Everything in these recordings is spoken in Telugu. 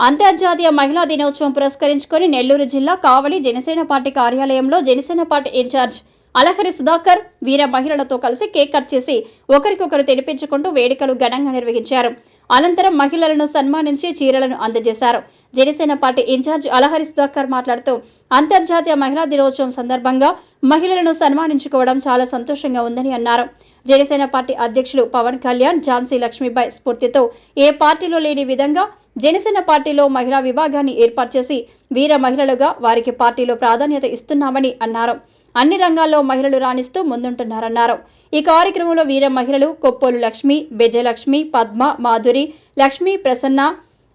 అంతర్జాతీయ మహిళా దినోత్సవం పురస్కరించుకొని నెల్లూరు జిల్లా కావలి జనసేన పార్టీ కార్యాలయంలో Janasena party in charge Alahari Sudhakar వీర మహిళలతో కలిసి కేక్ కట్ చేసి ఒకరికొకరు తెనిపించుకుంటూ వేడుకలు ఘనంగా నిర్వహించారు. అనంతరం మహిళలను సన్మానించి చీరలను అందజేశారు. Janasena party in charge Alahari Sudhakar మాట్లాడుతూ అంతర్జాతీయ మహిళా దినోత్సవం సందర్భంగా మహిళలను సన్మానించుకోవడం చాలా సంతోషంగా ఉందని అన్నారు. జనసేన పార్టీ అధ్యక్షులు పవన్ కళ్యాణ్ ఝాన్సీ లక్ష్మీబాయి స్ఫూర్తితో ఏ పార్టీలో లేని విధంగా జనసేన పార్టీలో మహిళా విభాగాన్ని ఏర్పాటు చేసి వీర మహిళలుగా వారికి పార్టీలో ప్రాధాన్యత ఇస్తున్నామని అన్నారు. అన్ని రంగాల్లో మహిళలు రాణిస్తూ ముందుంటున్నారన్నారు. ఈ కార్యక్రమంలో వీర మహిళలు కొప్పోలు లక్ష్మి విజయలక్ష్మి పద్మ మాధురి లక్ష్మి ప్రసన్న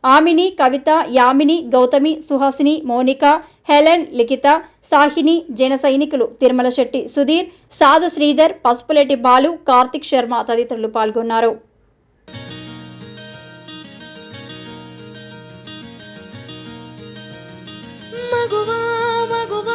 ఆమిని కవిత యామిని గౌతమి సుహాసిని మోనిక హెలెన్ లిఖిత సాహిని జన సైనికులు తిరుమల శెట్టి సుధీర్ సాధు శ్రీధర్ పసుపులేటి బాలు కార్తిక్ శర్మ తదితరులు పాల్గొన్నారు. మగువా మగువా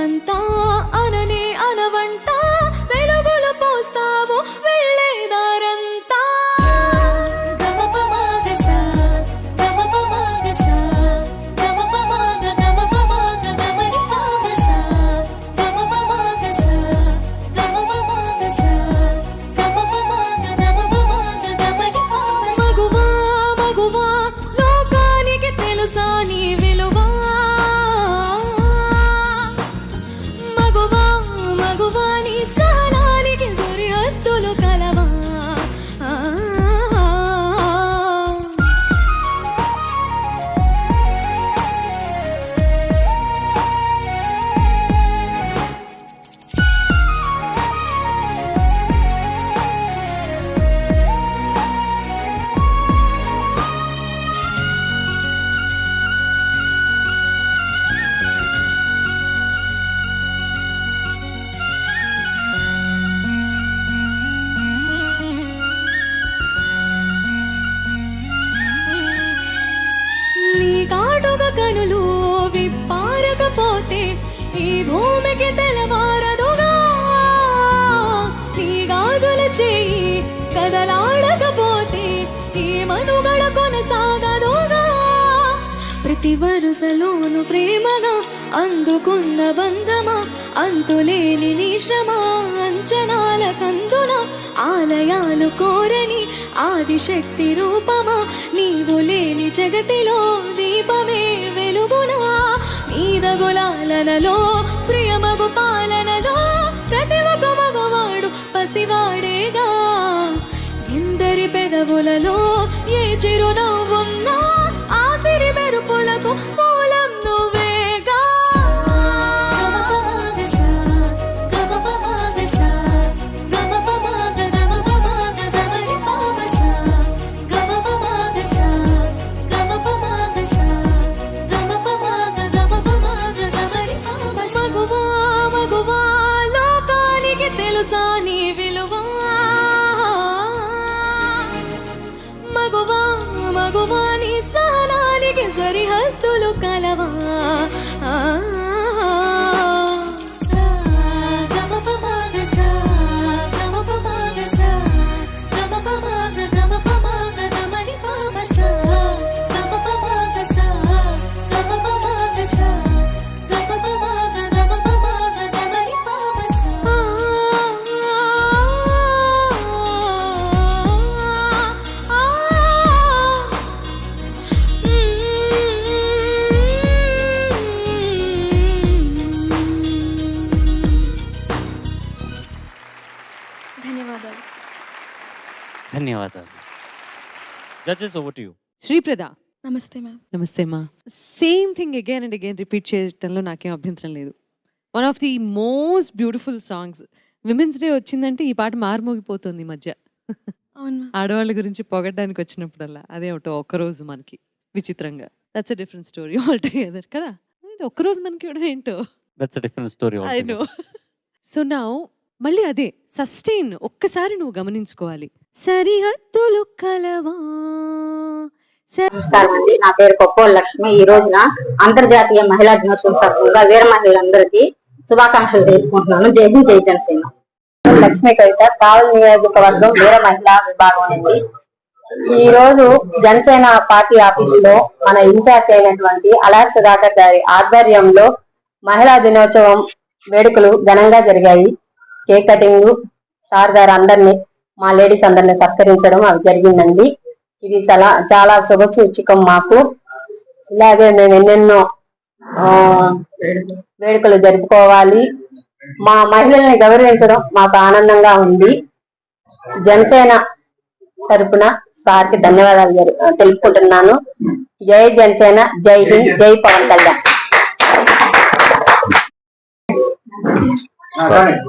ప్రతి వరుసలోను ప్రేమగా అందుకున్న బంధమా? అంతులేని నిశ్రమా అంచనాల కందున? ఆలయాలు కోరని ఆదిశక్తి రూపమా? నీవు లేని జగతిలో దీపమే వెలుగునా? నీదగులాలనలో ప్రియమగు పాలనలో ప్రతి ఒక్క మగవాడు పసివాడేగా? ఎందరి పెదవులలో ఏ చిరునవ్వున్నా judges over to you Sripradha namaste ma'am namaste మా same thing again and again repeat చేయటంలో నాకేం అభ్యంతరం లేదు. One of the most beautiful songs women's day వచ్చిందంటే ఈ పాట మారుమోగిపోతుంది ఈ మధ్య. అవును ఆడవాళ్ళ గురించి పొగడ్డానికి వచ్చినప్పుడల్లా అదే ఒకటో ఒక్కరోజు మనకి విచిత్రంగా. That's a different story all together కదా ఒక్కరోజు మనకి ఇవ్వడం ఏంటో? That's different story I know so నా మళ్ళీ అదే సస్టైన్ ఒక్కసారి నువ్వు గమనించుకోవాలి. సరిహద్దులు కలవా? నమస్కారం అండి నా పేరు కొప్పోలు లక్ష్మి. ఈ రోజున అంతర్జాతీయ మహిళా దినోత్సవం సందర్భంగా వీర మహిళలందరికీ శుభాకాంక్షలు తెలుసుకుంటున్నాను జై హింద్ జై జనసేన. లక్ష్మి కవిత కావల్ నియోజకవర్గం వీర మహిళా విభాగం అండి. ఈ రోజు జనసేన పార్టీ ఆఫీస్లో మన ఇన్ఛార్జ్ అయినటువంటి అలార్ సుధాకర్ గారి ఆధ్వర్యంలో మహిళా దినోత్సవం వేడుకలు ఘనంగా జరిగాయి. కేక్ కటింగ్ సార్ గారు అందరినీ మా లేడీస్ అందరిని సత్కరించడం అవి జరిగిందండి. ఇది చాలా చాలా శుభసూచికం మాకు. ఇలాగే మేము ఎన్నెన్నో ఆ, వేడుకలు జరుపుకోవాలి. మా మహిళల్ని గౌరవించడం మాకు ఆనందంగా ఉంది. జనసేన తరపున సార్కి ధన్యవాదాలు జరు- తెలుపుకుంటున్నాను. జై జనసేన జై హింద్ జై పవన్ కళ్యాణ్.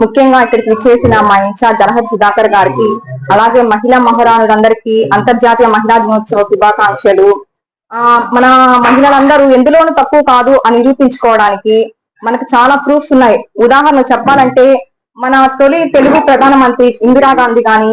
ముఖ్యంగా ఇక్కడికి విచ్చేసిన మా ఇన్ఛార్జ్ జలహర్ సుధాకర్ గారికి అలాగే మహిళా మహారాణులందరికీ అంతర్జాతీయ మహిళా దినోత్సవ శుభాకాంక్షలు. ఆ మన మహిళలందరూ ఎందులోనూ తక్కువ కాదు అని నిరూపించుకోవడానికి మనకు చాలా ప్రూఫ్స్ ఉన్నాయి. ఉదాహరణ చెప్పాలంటే మన తొలి తెలుగు ప్రధానమంత్రి ఇందిరాగాంధీ గాని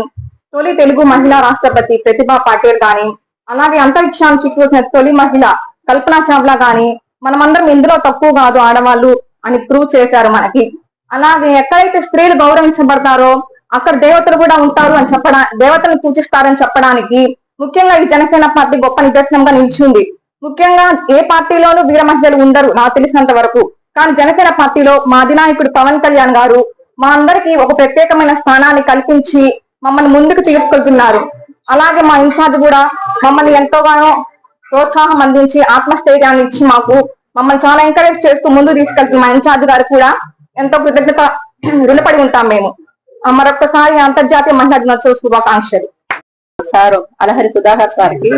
తొలి తెలుగు మహిళా రాష్ట్రపతి ప్రతిభా పాటిల్ గాని అలాగే అంతరిక్షాన్ని చుట్టూ తొలి మహిళ కల్పనా చావ్లా గాని మనమందరం ఎందులో తక్కువ కాదు ఆడవాళ్ళు అని ప్రూవ్ చేశారు మనకి. అలాగే ఎక్కడైతే స్త్రీలు గౌరవించబడతారో అక్కడ దేవతలు కూడా ఉంటారు అని చెప్పడా దేవతలను పూజిస్తారని చెప్పడానికి ముఖ్యంగా ఈ జనసేన పార్టీ గొప్ప నిదర్శనంగా నిలిచింది. ముఖ్యంగా ఏ పార్టీలోనూ వీర మహిళలు ఉండరు నాకు తెలిసినంత వరకు. కానీ జనసేన పార్టీలో మా అధినాయకుడు పవన్ కళ్యాణ్ గారు మా అందరికీ ఒక ప్రత్యేకమైన స్థానాన్ని కల్పించి మమ్మల్ని ముందుకు తీసుకెళ్తున్నారు. అలాగే మా ఇన్ఛార్జ్ కూడా మమ్మల్ని ఎంతోగానో ప్రోత్సాహం అందించి ఆత్మస్థైర్యాన్ని ఇచ్చి మాకు మమ్మల్ని చాలా ఎంకరేజ్ చేస్తూ ముందు తీసుకెళ్తున్న మా ఇన్ఛార్జ్ గారు కూడా ఎంతో కృతజ్ఞత రుణపడి ఉంటాం మేము. మరొకసారి అంతర్జాతీయ మహిళా దినోత్సవ శుభాకాంక్షలు. సార్ అలహరి సుధాకర్ సార్కి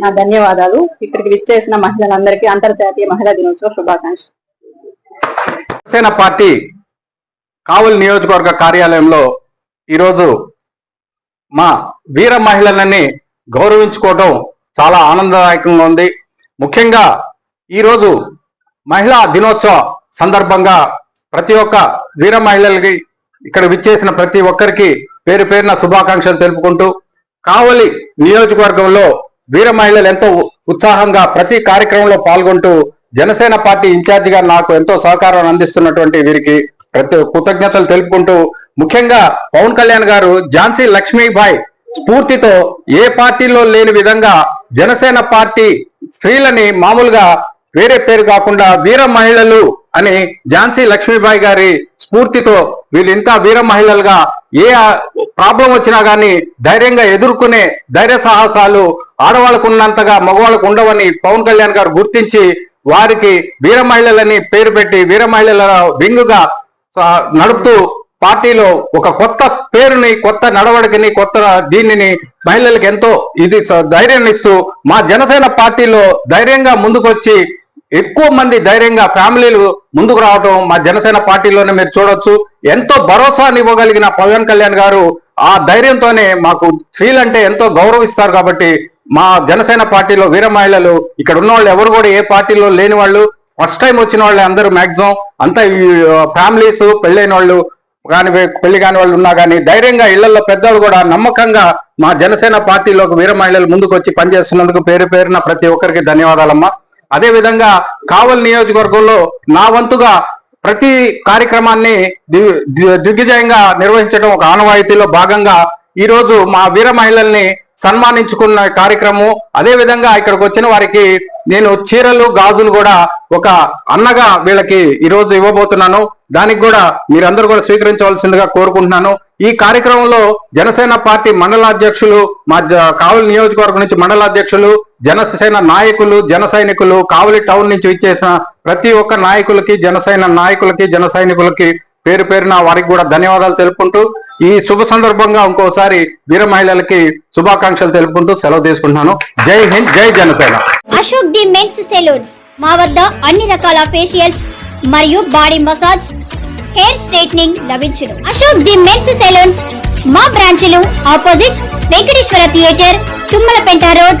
నా ధన్యవాదాలు. ఇక్కడికి విచ్చేసిన మహిళలందరికీ అంతర్జాతీయ మహిళా దినోత్సవ శుభాకాంక్షలు. జనసేన పార్టీ కావలి నియోజకవర్గ కార్యాలయంలో ఈరోజు మా వీర మహిళలని గౌరవించుకోవడం చాలా ఆనందదాయకంగా ఉంది. ముఖ్యంగా ఈరోజు మహిళా దినోత్సవ సందర్భంగా ప్రతి ఒక్క వీర మహిళలకి ఇక్కడ విచ్చేసిన ప్రతి ఒక్కరికి పేరు పేరున శుభాకాంక్షలు తెలుపుకుంటూ కావలి నియోజకవర్గంలో వీర మహిళలు ఎంతో ఉత్సాహంగా ప్రతి కార్యక్రమంలో పాల్గొంటూ జనసేన పార్టీ ఇన్ఛార్జిగా నాకు ఎంతో సహకారం అందిస్తున్నటువంటి వీరికి ప్రతి కృతజ్ఞతలు తెలుపుకుంటూ ముఖ్యంగా పవన్ కళ్యాణ్ గారు ఝాన్సీ లక్ష్మీబాయ్ స్ఫూర్తితో ఏ పార్టీలో లేని విధంగా జనసేన పార్టీ స్త్రీలని మామూలుగా వేరే పేరు కాకుండా వీర మహిళలు అని ఝాన్సీ లక్ష్మీబాయి గారి స్ఫూర్తితో వీళ్ళు ఇంకా వీర మహిళలుగా ఏ ప్రాబ్లం వచ్చినా గానీ ధైర్యంగా ఎదుర్కొనే ధైర్య సాహసాలు ఆడవాళ్ళకు ఉన్నంతగా మగవాళ్ళకు ఉండవని పవన్ కళ్యాణ్ గారు గుర్తించి వారికి వీర మహిళలని పేరు పెట్టి వీర మహిళల వింగుగా నడుపుతూ పార్టీలో ఒక కొత్త పేరుని కొత్త నడవడికని కొత్త దీనిని మహిళలకు ఎంతో ఇది ధైర్యాన్ని ఇస్తూ మా జనసేన పార్టీలో ధైర్యంగా ముందుకొచ్చి ఎక్కువ మంది ధైర్యంగా ఫ్యామిలీలు ముందుకు రావటం మా జనసేన పార్టీలోనే మీరు చూడొచ్చు. ఎంతో భరోసాని ఇవ్వగలిగిన పవన్ కళ్యాణ్ గారు ఆ ధైర్యంతోనే మాకు స్త్రీలంటే ఎంతో గౌరవిస్తారు కాబట్టి మా జనసేన పార్టీలో వీర మహిళలు ఇక్కడ ఉన్న వాళ్ళు ఎవరు కూడా ఏ పార్టీలో లేని వాళ్ళు. ఫస్ట్ టైం వచ్చిన వాళ్ళు అందరూ మాక్సిమం అంతా ఫ్యామిలీస్ పెళ్ళైన వాళ్ళు కానీ పెళ్ళి కాని వాళ్ళు ఉన్నా కానీ ధైర్యంగా ఇళ్ళలో పెద్దలు కూడా నమ్మకంగా మా జనసేన పార్టీలోకి వీర మహిళలు ముందుకు వచ్చి పనిచేస్తున్నందుకు పేరు పేరున ప్రతి ఒక్కరికి ధన్యవాదాలమ్మా. అదే విధంగా కావల్ నియోజకవర్గంలో నా వంతుగా ప్రతి కార్యక్రమాన్ని దిగ్విజయంగా నిర్వహించడం ఒక ఆనవాయితీలో భాగంగా ఈరోజు మా వీర మహిళల్ని సన్మానించుకున్న కార్యక్రమం. అదే విధంగా ఇక్కడికి వచ్చిన వారికి నేను చీరలు గాజులు కూడా ఒక అన్నగా వీళ్ళకి ఈరోజు ఇవ్వబోతున్నాను. దానికి కూడా మీరందరూ కూడా స్వీకరించవలసిందిగా కోరుకుంటున్నాను. ఈ కార్యక్రమంలో జనసేన పార్టీ మండల అధ్యక్షులు మా జ- కావలి నియోజకవర్గం నుంచి మండల అధ్యక్షులు జనసేన నాయకులు జన సైనికులు కావలి టౌన్ నుంచి ఇచ్చేసిన ప్రతి ఒక్క నాయకులకి జనసేన నాయకులకి జన సైనికులకి పేరు పేరున వారికి కూడా ధన్యవాదాలు తెలుపుకుంటూ ఈ శుభ సందర్భంగా ఇంకోసారి వీర మహిళలకి శుభాకాంక్షలు తెలుపుకుంటూ సెలవు తీసుకుంటున్నాను. Jai Hind Jai Janasena Ashok the men's salons. మా వద్ద అన్ని రకాల ఫేషియల్స్ మరియు బాడీ మసాజ్ హెయిర్ స్ట్రైట్నింగ్ లభించును. Ashok the men's salons. మా బ్రాంచ్లు opposite Venkateswara theatre Tummalapenta road